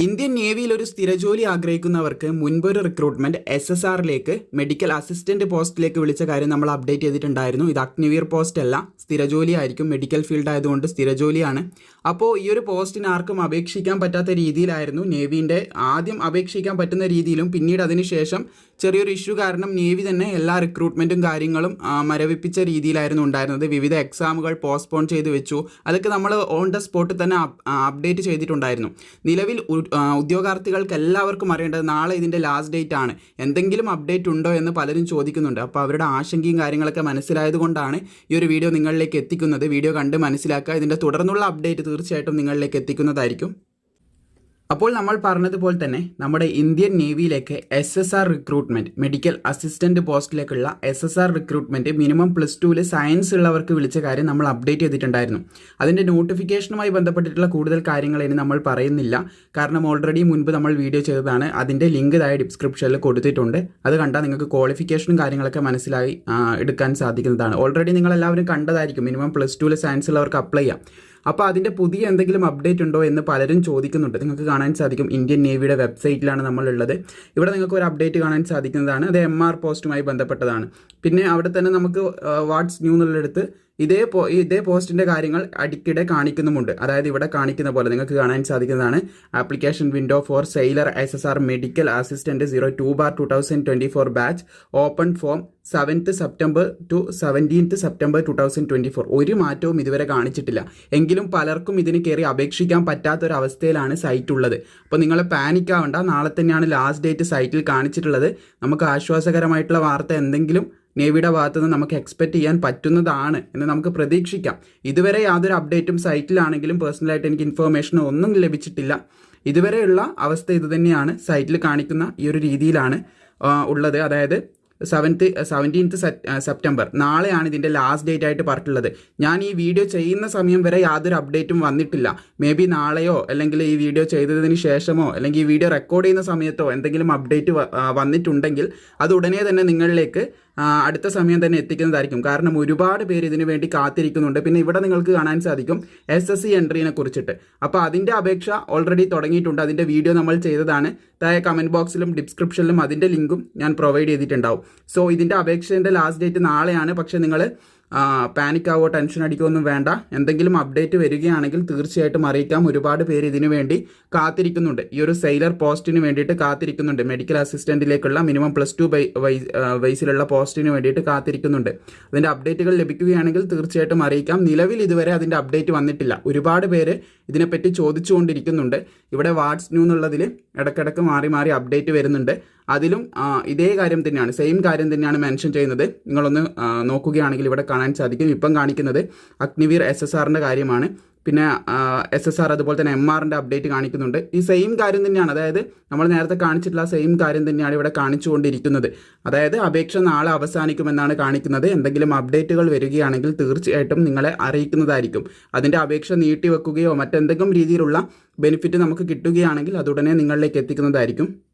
Indian നേവിയിൽ ഒരു സ്ഥിരജോലി ആഗ്രഹിക്കുന്നവർക്ക് മുൻപൊരു റിക്രൂട്ട്മെന്റ് എസ് എസ് ആറിലേക്ക് മെഡിക്കൽ അസിസ്റ്റന്റ് പോസ്റ്റിലേക്ക് വിളിച്ച കാര്യം നമ്മൾ അപ്ഡേറ്റ് ചെയ്തിട്ടുണ്ടായിരുന്നു. ഇത് അഗ്നിവീർ പോസ്റ്റ് അല്ല. സ്ഥിരജോലി ആയിരിക്കും മെഡിക്കൽ ഫീൽഡ് ആയതുകൊണ്ട് സ്ഥിരജോലിയാണ്. അപ്പോൾ ഈ ഒരു പോസ്റ്റിന് ആർക്കും അപേക്ഷിക്കാൻ പറ്റാത്ത രീതിയിലായിരുന്നു നേവിന്റെ ആദ്യം അപേക്ഷിക്കാൻ പറ്റുന്ന രീതിയിലും പിന്നീട് അതിനുശേഷം ചെറിയൊരു ഇഷ്യൂ കാരണം നേവി തന്നെ എല്ലാ റിക്രൂട്ട്മെന്റും കാര്യങ്ങളും മരവിപ്പിച്ച രീതിയിലായിരുന്നു ഉണ്ടായിരുന്നത്. വിവിധ എക്സാമുകൾ പോസ്റ്റ്പോൺ ചെയ്ത് വെച്ചു. അതൊക്കെ നമ്മൾ ഓൺ ദ സ്പോട്ട് തന്നെ അപ്ഡേറ്റ് ചെയ്തിട്ടുണ്ടായിരുന്നു. നിലവിൽ ഉദ്യോഗാർത്ഥികൾക്ക് എല്ലാവർക്കും അറിയേണ്ടത് നാളെ ഇതിന്റെ ലാസ്റ്റ് ഡേറ്റ് ആണ്. എന്തെങ്കിലും അപ്ഡേറ്റ് ഉണ്ടോ എന്ന് പലരും ചോദിക്കുന്നുണ്ട്. അപ്പോൾ അവരുടെ ആശങ്കയും കാര്യങ്ങളൊക്കെ മനസ്സിലായതുകൊണ്ടാണ് ഈ ഒരു വീഡിയോ നിങ്ങളിലേക്ക് എത്തിക്കുന്നത്. വീഡിയോ കണ്ട് മനസ്സിലാക്കുക. ഇതിന്റെ തുടർന്നുള്ള അപ്ഡേറ്റ് തീർച്ചയായിട്ടും നിങ്ങളിലേക്ക് എത്തിക്കുന്നതായിരിക്കും. അപ്പോൾ നമ്മൾ പറഞ്ഞതുപോലെ തന്നെ നമ്മുടെ Indian നേവിയിലേക്ക് S S R recruitment medical assistant പോസ്റ്റിലേക്കുള്ള S S R recruitment minimum plus ടുവിൽ സയൻസ് ഉള്ളവർക്ക് വിളിച്ച കാര്യം നമ്മൾ അപ്ഡേറ്റ് ചെയ്തിട്ടുണ്ടായിരുന്നു. അതിന്റെ നോട്ടിഫിക്കേഷനുമായി ബന്ധപ്പെട്ടിട്ടുള്ള കൂടുതൽ കാര്യങ്ങൾ ഇനി നമ്മൾ പറയുന്നില്ല. കാരണം ഓൾറെഡി മുൻപ് നമ്മൾ വീഡിയോ ചെയ്തതാണ്. അതിന്റെ ലിങ്ക് താഴെ ഡിസ്ക്രിപ്ഷനിൽ കൊടുത്തിട്ടുണ്ട്. അത് കണ്ടാൽ നിങ്ങൾക്ക് ക്വാളിഫിക്കേഷനും കാര്യങ്ങളൊക്കെ മനസ്സിലായി എടുക്കാൻ സാധിക്കുന്നതാണ്. ഓൾറെഡി നിങ്ങൾ എല്ലാവരും കണ്ടതായിരിക്കും മിനിമം പ്ലസ് ടുവിൽ സയൻസ് ഉള്ളവർക്ക് അപ്ലൈ ചെയ്യാം. അപ്പോൾ അതിന്റെ പുതിയ എന്തെങ്കിലും അപ്ഡേറ്റ് ഉണ്ടോ എന്ന് പലരും ചോദിക്കുന്നുണ്ട്. നിങ്ങൾക്ക് കാണാൻ സാധിക്കും ഇന്ത്യൻ നേവിയുടെ വെബ്സൈറ്റിലാണ് നമ്മളുള്ളത്. ഇവിടെ നിങ്ങൾക്ക് ഒരു അപ്ഡേറ്റ് കാണാൻ സാധിക്കുന്നതാണ്. അത് എം ആർ പോസ്റ്റുമായി ബന്ധപ്പെട്ടതാണ്. പിന്നെ അവിടെ തന്നെ നമുക്ക് വാട്സ് ന്യൂ എന്നുള്ളിടത്ത് ഇതേ പോ ഇതേ പോസ്റ്റിന്റെ കാര്യങ്ങൾ അടിക്കിടെ കാണിക്കുന്നുമുണ്ട്. അതായത് ഇവിടെ കാണിക്കുന്ന പോലെ നിങ്ങൾക്ക് കാണാൻ സാധിക്കുന്നതാണ്. Application window for sailor S S R medical assistant zero two bar two thousand twenty four batch open from seventh September to seventeenth September two thousand twenty four. ഒരു മാറ്റവും ഇതുവരെ കാണിച്ചിട്ടില്ല. എങ്കിലും പലർക്കും ഇതിന് കയറി അപേക്ഷിക്കാൻ പറ്റാത്തൊരവസ്ഥയിലാണ് സൈറ്റ് ഉള്ളത് അപ്പോൾ നിങ്ങൾ പാനിക് ആവണ്ട. നാളെ തന്നെയാണ് ലാസ്റ്റ് ഡേറ്റ് സൈറ്റിൽ കാണിച്ചിട്ടുള്ളത്. നമുക്ക് ആശ്വാസകരമായിട്ടുള്ള വാർത്ത എന്തെങ്കിലും നേവിയുടെ ഭാഗത്തു നിന്ന് നമുക്ക് എക്സ്പെക്ട് ചെയ്യാൻ പറ്റുന്നതാണ് എന്ന് നമുക്ക് പ്രതീക്ഷിക്കാം. ഇതുവരെ യാതൊരു അപ്ഡേറ്റും സൈറ്റിലാണെങ്കിലും പേഴ്സണലായിട്ട് എനിക്ക് ഇൻഫർമേഷനോ ഒന്നും ലഭിച്ചിട്ടില്ല. ഇതുവരെയുള്ള അവസ്ഥ ഇതുതന്നെയാണ് സൈറ്റിൽ കാണിക്കുന്ന ഈ ഒരു രീതിയിലാണ് ഉള്ളത്. അതായത് സെവൻത്ത് സെവന്റീൻത്ത് സെപ്റ്റംബർ നാളെയാണ് ഇതിന്റെ ലാസ്റ്റ് ഡേറ്റ് ആയിട്ട് പറഞ്ഞിട്ടുള്ളത്. ഞാൻ ഈ വീഡിയോ ചെയ്യുന്ന സമയം വരെ യാതൊരു അപ്ഡേറ്റും വന്നിട്ടില്ല. മേ ബി നാളെയോ അല്ലെങ്കിൽ ഈ വീഡിയോ ചെയ്തതിന് ശേഷമോ അല്ലെങ്കിൽ ഈ വീഡിയോ റെക്കോർഡ് ചെയ്യുന്ന സമയത്തോ എന്തെങ്കിലും അപ്ഡേറ്റ് വന്നിട്ടുണ്ടെങ്കിൽ അത് ഉടനെ തന്നെ നിങ്ങളിലേക്ക് അടുത്ത സമയം തന്നെ എത്തിക്കുന്നതായിരിക്കും. കാരണം ഒരുപാട് പേര് ഇതിനു വേണ്ടി കാത്തിരിക്കുന്നുണ്ട്. പിന്നെ ഇവിടെ നിങ്ങൾക്ക് കാണാൻ സാധിക്കും എസ് എസ് സി എൻട്രീനെ കുറിച്ചിട്ട്. അപ്പോൾ അതിന്റെ അപേക്ഷ ഓൾറെഡി തുടങ്ങിയിട്ടുണ്ട്. അതിന്റെ വീഡിയോ നമ്മൾ ചെയ്തതാണ്. താഴെ കമന്റ് ബോക്സിലും ഡിസ്ക്രിപ്ഷനിലും അതിന്റെ ലിങ്കും ഞാൻ പ്രൊവൈഡ് ചെയ്തിട്ടുണ്ടാവും. സോ ഇതിന്റെ അപേക്ഷേന്റെ ലാസ്റ്റ് ഡേറ്റ് നാളെയാണ്. പക്ഷേ നിങ്ങൾ പാനിക് ആവോ ടെൻഷൻ അടിക്കുകയൊന്നും വേണ്ട. എന്തെങ്കിലും അപ്ഡേറ്റ് വരികയാണെങ്കിൽ തീർച്ചയായിട്ടും അറിയിക്കാം. ഒരുപാട് പേര് ഇതിനു വേണ്ടി കാത്തിരിക്കുന്നുണ്ട്. ഈ ഒരു സെയിലർ പോസ്റ്റിന് വേണ്ടിയിട്ട് കാത്തിരിക്കുന്നുണ്ട്. മെഡിക്കൽ അസിസ്റ്റന്റിലേക്കുള്ള മിനിമം പ്ലസ് ടു വയസ്സിലുള്ള പോസ്റ്റിന് വേണ്ടിയിട്ട് കാത്തിരിക്കുന്നുണ്ട്. അതിന്റെ അപ്ഡേറ്റുകൾ ലഭിക്കുകയാണെങ്കിൽ തീർച്ചയായിട്ടും അറിയിക്കാം. നിലവിൽ ഇതുവരെ അതിന്റെ അപ്ഡേറ്റ് വന്നിട്ടില്ല. ഒരുപാട് പേര് ഇതിനെപ്പറ്റി ചോദിച്ചുകൊണ്ടിരിക്കുന്നുണ്ട്. ഇവിടെ വാട്സ് ന്യൂ എന്നുള്ളതിൽ ഇടയ്ക്കിടയ്ക്ക് മാറി മാറി അപ്ഡേറ്റ് വരുന്നുണ്ട്. അതിലും ഇതേ കാര്യം തന്നെയാണ് സെയിം കാര്യം തന്നെയാണ് മെൻഷൻ ചെയ്യുന്നത്. നിങ്ങളൊന്ന് നോക്കുകയാണെങ്കിൽ ഇവിടെ കാണാൻ സാധിക്കും. ഇപ്പം കാണിക്കുന്നത് അഗ്നിവീർ എസ് എസ് ആറിന്റെ കാര്യമാണ്. പിന്നെ എസ് എസ് ആർ അതുപോലെ തന്നെ എം ആറിന്റെ അപ്ഡേറ്റ് കാണിക്കുന്നുണ്ട്. ഈ സെയിം കാര്യം തന്നെയാണ്. അതായത് നമ്മൾ നേരത്തെ കാണിച്ചിട്ടുള്ള സെയിം കാര്യം തന്നെയാണ് ഇവിടെ കാണിച്ചുകൊണ്ടിരിക്കുന്നത്. അതായത് അപേക്ഷ നാളെ അവസാനിക്കുമെന്നാണ് കാണിക്കുന്നത്. എന്തെങ്കിലും അപ്ഡേറ്റുകൾ വരികയാണെങ്കിൽ തീർച്ചയായിട്ടും നിങ്ങളെ അറിയിക്കുന്നതായിരിക്കും. അതിന്റെ അപേക്ഷ നീട്ടിവെക്കുകയോ മറ്റെന്തെങ്കിലും രീതിയിലുള്ള ബെനിഫിറ്റ് നമുക്ക് കിട്ടുകയാണെങ്കിൽ അതുടനെ നിങ്ങളിലേക്ക് എത്തിക്കുന്നതായിരിക്കും.